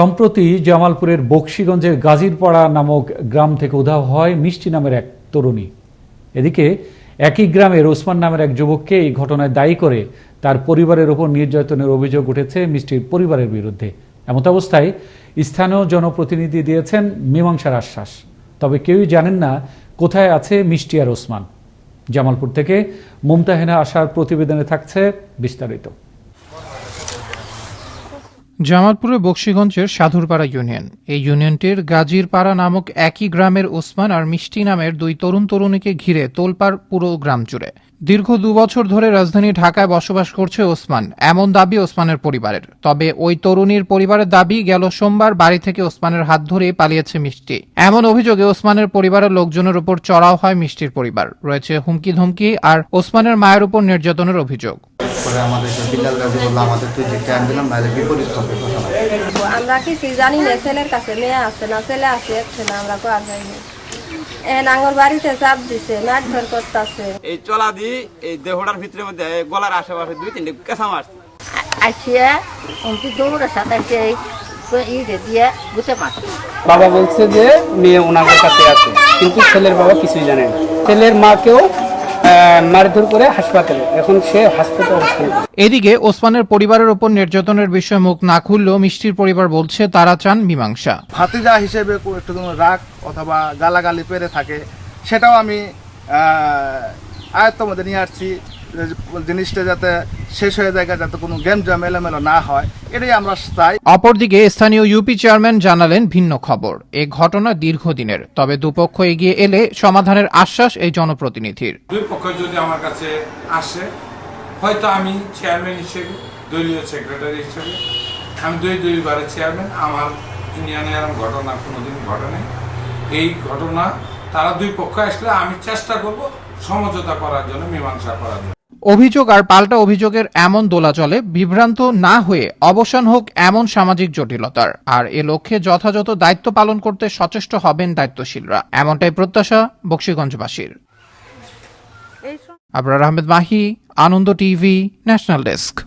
সম্প্রতি জামালপুরের বক্সিগঞ্জের গাজীরপাড়া নামক গ্রাম থেকে উধাও হয় মিষ্টি নামের এক তরুণী। এদিকে একই গ্রামের ওসমান নামের এক যুবককে এই ঘটনায় দায়ী করে তার পরিবারের ওপর নির্যাতনের অভিযোগ উঠেছে মিষ্টির পরিবারের বিরুদ্ধে। এমত অবস্থায় স্থানীয় জনপ্রতিনিধি দিয়েছেন মীমাংসার আশ্বাস। তবে কেউই জানেন না কোথায় আছে মিষ্টি আর ওসমান। জামালপুর থেকে মুমতাহেনা আসার প্রতিবেদনে থাকছে বিস্তারিত। জামালপুরের বক্সিগঞ্জের সাধুরপাড়া ইউনিয়ন। এই ইউনিয়নটির গাজীরপাড়া নামক একই গ্রামের ওসমান আর মিষ্টি নামের দুই তরুণ তরুণীকে ঘিরে তোলপাড় পুরো গ্রাম জুড়ে। দীর্ঘ দুবছর ধরে রাজধানী ঢাকায় বসবাস করছে ওসমান। এমন দাবি ওসমানের পরিবারের। তবে ওই তরুণীর পরিবারের দাবি গেল সোমবার বাড়ি থেকে ওসমানের হাত ধরে পালিয়েছে মিষ্টি। এমন অভিযোগে ওসমানের পরিবারের লোকজনের উপর চড়াও হয় মিষ্টির পরিবার। রয়েছে হুমকি ধমকি আর ওসমানের মায়ের উপর নির্যাতনের অভিযোগ। বিল্লাল গাজী বলল আমাদের তুই যে ক্যান দিলাম নাহলে বিপরীত হবে কথা আমরা কিছুই জানি না ছেলের কাছে মেয়ে আছে না ছেলে আছে না আমরা কোয়া যাইনি। এন বাড়িতে চাপ দিছে মারধর করতেছে। এই চলা দি এই দেহটার ভিতরের মধ্যে গলার আশেপাশে দুই তিনটে কেঁচা মারছে আসিয়া দৌড়ের সাথে বাবা বলছে যে মেয়ে ওনার কাছে আছে কিন্তু ছেলের বাবা কিছুই জানে না। ছেলের মাকেও আহ, মারধর করে হাসপাতালে। এখন সে হাসপাতালে অবস্থান এদিকে ওসমানের পরিবারের ওপর নির্যাতনের বিষয়ে মুখ না খুললেও মিষ্টির পরিবার বলছে তারা চান মীমাংসা। ভাতিজা হিসেবে একটু কোনো রাগ অথবা গালাগালি পেরে থাকে সেটাও আমি আয়ত্ত মধ্যে নিয়ে আসছি। জিনিসটা যাতে শেষ হয়ে যায় যাতে কোনো গেম জাম এলোমেলো না হয় এটাই আমরা চাই। অপরদিকে স্থানীয় ইউপি চেয়ারম্যান জানালেন ভিন্ন খবর। এ ঘটনা দীর্ঘদিনের তবে দুপক্ষ এগিয়ে এলে সমাধানের আশ্বাস এই জনপ্রতিনিধির। দুই পক্ষ যদি আমার কাছে আসে হয়তো আমি চেয়ারম্যান হিসেবে দলীয় সেক্রেটারি হিসেবে আমি দুই দুইবারের চেয়ারম্যান আমার ইউনিয়নে এরকম ঘটনা কোনোদিন ঘটে নাই। এই ঘটনা তারা দুই পক্ষ আসলে আমি চেষ্টা করব সমঝোতা করার জন্য মীমাংসা করার জন্য। অভিযোগ আর পাল্টা অভিযোগের এমন দোলাচলে বিভ্রান্ত না হয়ে অবসান হোক এমন সামাজিক জটিলতার। আর এ লক্ষ্যে যথাযথ দায়িত্ব পালন করতে সচেষ্ট হবেন দায়িত্বশীলরা। এমনটাই প্রত্যাশা বক্সিগঞ্জবাসীর। Abrar Ahmed Mahi, Ananda TV, national desk.